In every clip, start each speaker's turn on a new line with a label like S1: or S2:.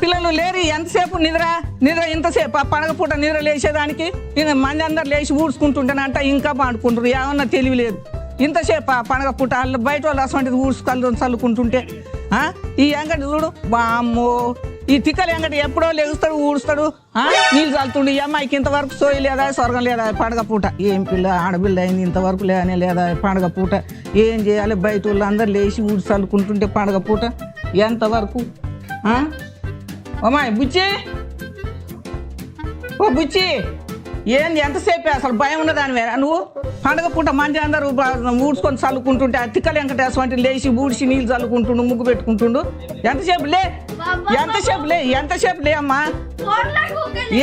S1: పిల్లలు లేరు ఎంతసేపు నిద్ర? నిద్ర ఇంతసేపు? ఆ పండగ పూట నిద్ర లేచేదానికి ఇంకా మంది అందరు లేచి ఊడ్చుకుంటుంటేనంట ఇంకా పండుకుంటారు. ఏమన్నా తెలివి లేదు. ఇంతసేపు ఆ పండగ పూట వాళ్ళు బయట వాళ్ళు అసలు ఊడ్చుకలు చల్లుకుంటుంటే ఈ ఎంగటి చూడు. బామ్మో ఈ తిక్కలు ఎంగటి ఎప్పుడో లెగుస్తాడు ఊడుస్తాడు నీళ్ళు చల్లుతుండు. ఈ అమ్మాయికి ఇంతవరకు సోయి లేదా స్వర్గం లేదా పండగ పూట? ఏం పిల్ల ఆడపిల్ల అయింది ఇంతవరకు లేనే లేదా పండగ పూట? ఏం చేయాలి? బయట వాళ్ళు అందరు లేచి ఊడి చల్లుకుంటుంటే పండగ పూట? ఎంతవరకు? అమ్మాయి బుచ్చి ఓ బుచ్చి ఏంది ఎంతసేపు అసలు భయం ఉన్నదాని వేరా? నువ్వు పండగ పూట మంది అందరూ ఊడ్చుకొని చల్లుకుంటుంటే తిక్కలు వెంకటేశ్వర వంటి లేచి ఊడ్చి నీళ్ళు చల్లుకుంటుండు ముగ్గు పెట్టుకుంటుండు. ఎంతసేపు లే ఎంతసేపు లే ఎంతసేపు లే అమ్మా.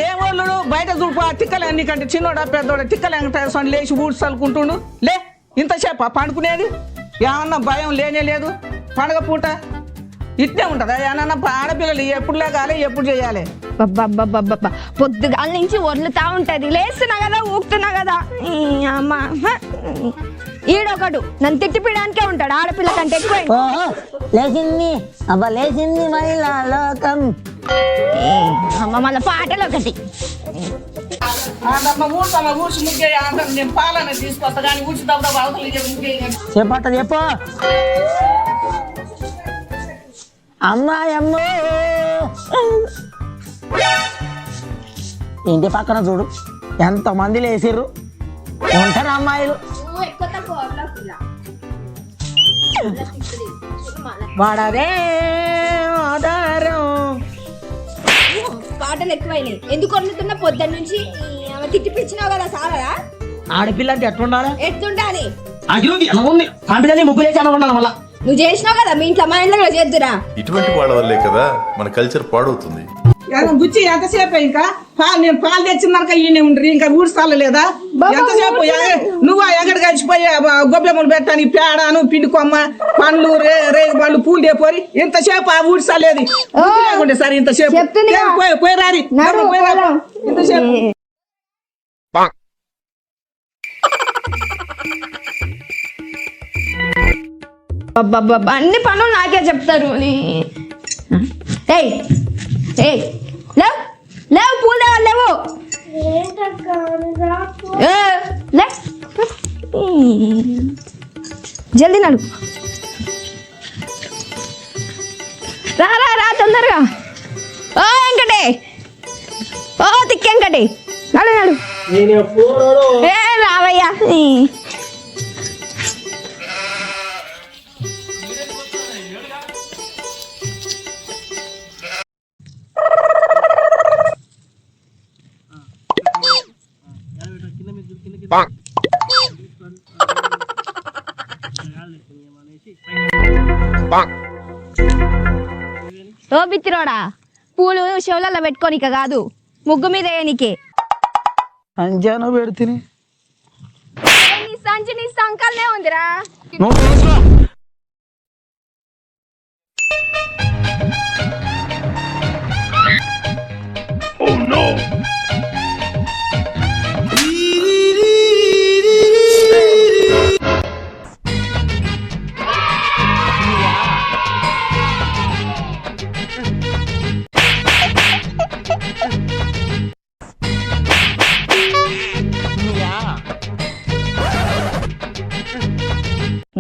S1: ఏ వాళ్ళు బయట చూపు ఆ తిక్కలు నీకంటే చిన్నోడా పెద్దోడా తిక్కలు వెంకటేశ్వర లేచి ఊడ్చి చల్లుకుంటుండు. లే ఇంతసేపు పండుకునేది? ఏమన్నా భయం లేనే లేదు. పండగ పూట ఇట్టే ఉంటుందా. ఏమన్నా ఆడపిల్లలు ఎప్పుడు లేగాలి ఎప్పుడు చేయాలి?
S2: బబ్బబ్బబ్బబ్బబ్బ. పొద్దుగాల నుంచి వదులుతా ఉంటది. లేస్తున్నా కదా ఊపుతున్నా కదా. ఈ అమ్మ. ఈడొకడు. నన్ను తిట్టిపిడానికే ఉంటాడు. ఆడపిల్ల కంటే ఎక్కువ.
S3: ఓహో లేచింది. అబ్బా లేచింది మహిళా లోకం.
S2: అమ్మ మళ్ళీ పాటలు ఒకటి.
S1: ఆడమ్మ ఊడ్చమ్మ ఊడ్చి ముగ్గే అంటాను నేను పాలన తీసుకొస్తా. కానీ ఊడ్చి దబ్బా అవతల ముగ్గే
S3: చెప్పట చెప్పు. అమ్మాయి అమ్మో ఇంటి పక్కన చూడు ఎంత మంది లేచిర్రు ఉంటారు అమ్మాయిలు? వాడదే ఆధారం.
S2: పాటలు ఎక్కువైనాయి. ఎందుకు వదులుతున్నా పొద్దున్న నుంచి తిట్టిపించినావు కదా సారా
S3: ఆడపిల్ల అంటే ఎట్లుండాలి?
S2: ఎట్లుండాలి?
S3: అగిలోకి ఎలా ఉంది. ఆడపిల్లని ముగ్గులేసి అనుకుంటాను మళ్ళా.
S2: నువ్వు చేసినావు కదా మీ ఇంట్లో మా ఇంట్లో కూడా చేద్దురా.
S4: ఇటువంటి వాళ్ళ వల్లే కదా మన కల్చర్ పాడవుతుంది.
S1: బుచ్చి ఎంతసేపు ఇంకా? పాలు నేను పాలు తెచ్చిందనక ఈయన ఉండరు ఇంకా ఊడ్చాల లేదా? ఎంతసేపు నువ్వు ఎగడ కలిసిపోయి గొబ్బెమ్మలు పెట్టాను ఈ పేడను పిండి కొమ్మ పండ్లు రే రేగు పళ్ళు పూలు దేపోరి ఇంతసేపు ఆ ఊడ్చాలేదు లేకుంటే సరే ఇంతసేపు. పోయి పోయి రారి. ఇంతసేపు.
S2: అబ్బబ్బబ్బా, అన్ని పనులు నాకే చెప్తారు. ఏయ్ ఏయ్ లేవు లేవు పూలు లేవు? జల్దీ నడు. రా రా రా తొందరగా. ఓ వెంకటే. ఓ తిక్కెంకటి నడు నడు. ఏ రావయ్యా. ఓ బిత్తిరోడా పూలు చెవులలో పెట్టుకోనిక కాదు ముగ్గు మీద వేయనికే.
S3: అంజాను పెడితే
S2: సంచి నీ సంకల్నే ఉందిరా.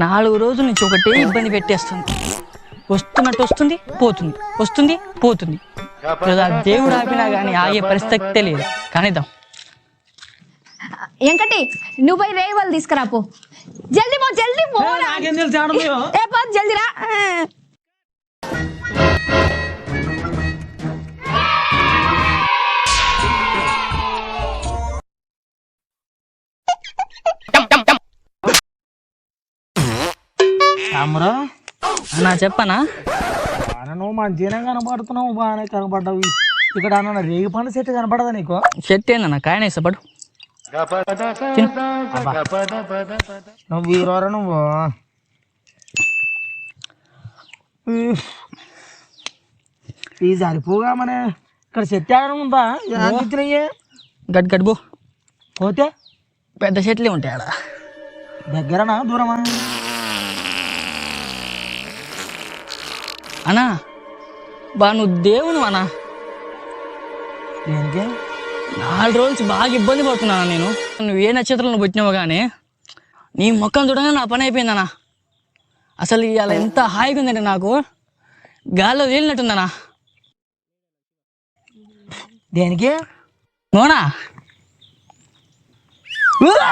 S5: నాలుగు రోజుల నుంచి ఒకటే ఇబ్బంది పెట్టేస్తుంది. వస్తున్నట్టు వస్తుంది పోతుంది. వస్తుంది పోతుంది. దేవుడు ఆపినా కానీ ఆగే పరిస్థితి లేదు. కానిద్దాం
S2: వెంకటి నువ్వు పోయి రేవలు తీసుకురా పో జల్దీ పో జల్దీ పో జల్దీ రా.
S3: అమ్మరా
S5: నా చెప్పనా?
S3: నువ్వు మంచిగానే కనపడుతున్నావు బాగానే కనపడ్డావు. ఇక్కడ అన్న రేగి పండు చెట్టు కనపడదా నీకు?
S5: చెట్టు ఏందన్న? కాయన ఇష్టపడు
S3: నువ్వు వీరవరా నువ్వు. ఈ సరిపోగా మన ఇక్కడ చెట్టు ఏమైనా ఉందా? ఇచ్చినయ్యే
S5: గడ్ గడ్బో
S3: పోతే?
S5: పెద్ద చెట్లే ఉంటాయి ఆడ.
S3: దగ్గరనా? దూరమా?
S5: అన్నా బా నువ్వు దేవుని అనా
S3: దేనికి?
S5: నాలుగు రోజులు బాగా ఇబ్బంది పడుతున్నాను నేను. నువ్వు ఏ నక్షత్రంలో పుట్టినావు కానీ నీ ముఖం చూడగానే నా పని అయిపోయిందనా అసలు ఇవాళ ఎంత హాయిగా ఉందంటే నాకు గాల్లో తేలినట్టుందనా
S3: దేనికి?
S5: మోనా?
S4: గాధా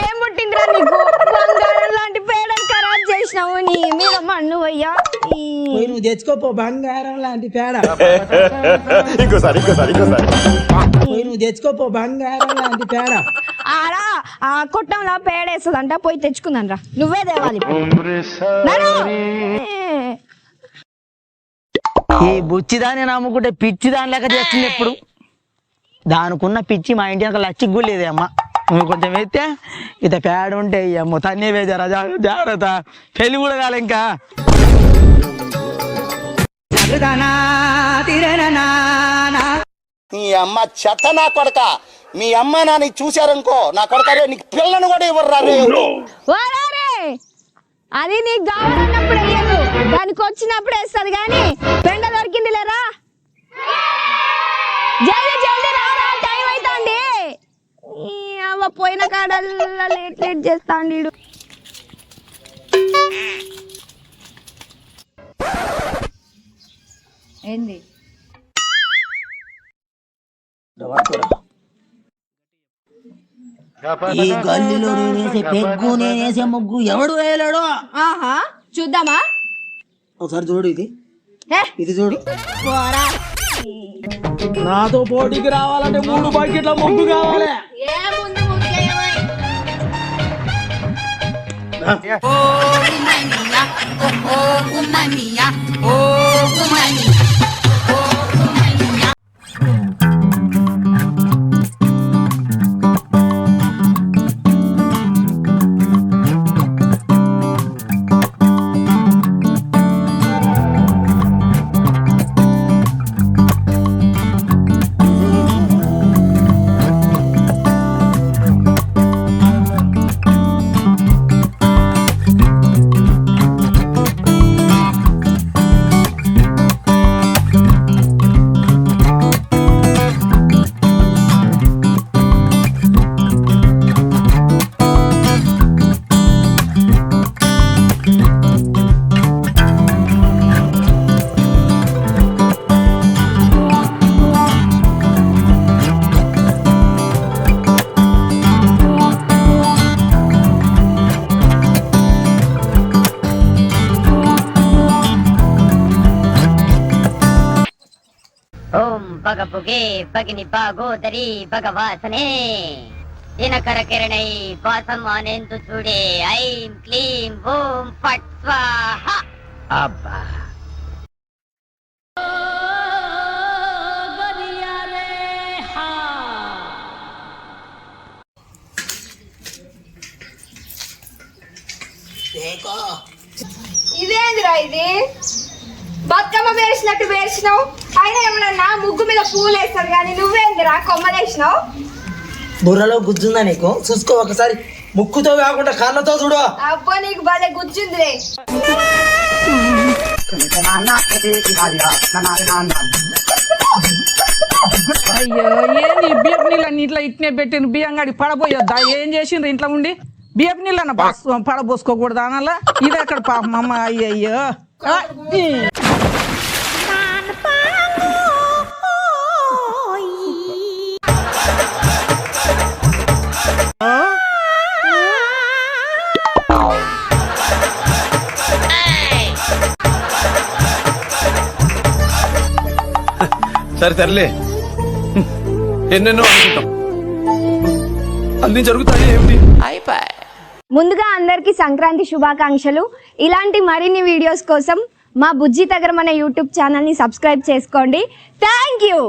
S2: ఏం పుట్టిందిరా నీకు బంగారం లాంటి ఖరాబ్ చేసినావు నీ మీద మన్ను అయ్యా
S3: పోయి నువ్వు తెచ్చుకోపో బంగారం లాంటి పేడ
S4: ఇంకోసారి ఇంకోసారి ఇంకోసారి
S3: పోయి నువ్వు తెచ్చుకోపో బంగారం లాంటి పేడ
S2: ఆడా ఆ కొట్టంలో పేడేస్తుందంట పోయి తెచ్చుకుందాం రా నువ్వే తేవాలి
S3: ఈ బుచ్చిదాన్ని నమ్ముకుంటే పిచ్చిదాని లెక్క చేస్తుంది ఎప్పుడు దానికున్న పిచ్చి మా ఇంటి వెనక లచ్చికి కూడా లేదే అమ్మ. నువ్వు కొంచెం ఎత్తే ఇత పేడ ఉంటే అమ్మ తన్నే వేజారా జాగ్రత్త. పెళ్ళి కూడా కాలే ఇంకా.
S6: నీ అమ్మ చెత్త నా కొడక. మీ అమ్మ నాని చూశారనుకో నా కొడక రే నీకు పిల్లను కూడా ఇవ్వరు రే.
S2: ఓరారే అది నీకు కావాలన్నప్పుడు దానికి వచ్చినప్పుడు వేస్తుంది కానీ పెండ దొరికింది లేరా జల్దీ జల్దీ రారా టైం అవుతుంది అవ్వ పోయిన కాడల్లా లేట్ లేట్ చేస్తాండి. ఏంది?
S3: ఈ గల్లీలో నేనేసే పెగ్గు నేనేసే ముగ్గు ఎవడు వేయలేడు?
S2: ఆహా చూద్దామా?
S3: ఒకసారి చూడు ఇది. ఇది చూడు. నాతో పోటీకి రావాలంటే మూడు బకెట్ల ముగ్గు కావాలి.
S2: 哦，不
S7: 卖
S2: 你呀！哦哦，不卖你呀！哦，不卖你。
S7: ಭಗಪುಗೆ ಭಗಿನಿ ಭಾಗೋದರಿ ಭಗವಾಸನೆ ದಿನಕರ ಕಿರಣೈ ವಾಸಮಾನೆಂದು ಚೂಡೆ ಐಂ ಕ್ಲೀಂ ಓಂ ಫಟ್ ಸ್ವಾಹ ಅಬ್ಬಾ
S2: ఇదేందిరా ఇది బతుకమ్మ వేసినట్టు వేసినావు అయినా ఏమన్నా ముగ్గు మీద పూలు వేస్తారు కానీ నువ్వేందిరా? కొమ్మలేసినావు
S3: బుర్రలో గుజ్జుందా నీకు? చూసుకో ఒకసారి. ముక్కుతో కాకుండా కళ్ళతో చూడు.
S2: అబ్బా నీకు భలే గుర్తుందిలే
S1: అయ్యో ఏంది ఈ బియ్యపు నీళ్ళని ఇట్లా ఇట్నే పెట్టిన బియ్యం గడి పడబోయొద్దా? ఏం చేసిండ్రు ఇంట్లో ఉండి? బియ్యపు నీళ్ళన్న పడబోసుకోకూడదా అనలా? ఇది అక్కడ పాపం? అమ్మ అయ్యయ్యో.
S8: సరే తరలే ఎన్నెన్నో అనుకుంటాం. అన్ని జరుగుతాయి ఏమిటి?
S2: ముందుగా అందరికీ సంక్రాంతి శుభాకాంక్షలు. ఇలాంటి మరిన్ని వీడియోస్ కోసం మా బుజ్జి తగరం అనే యూట్యూబ్ ఛానల్ని సబ్స్క్రైబ్ చేసుకోండి. Thank you.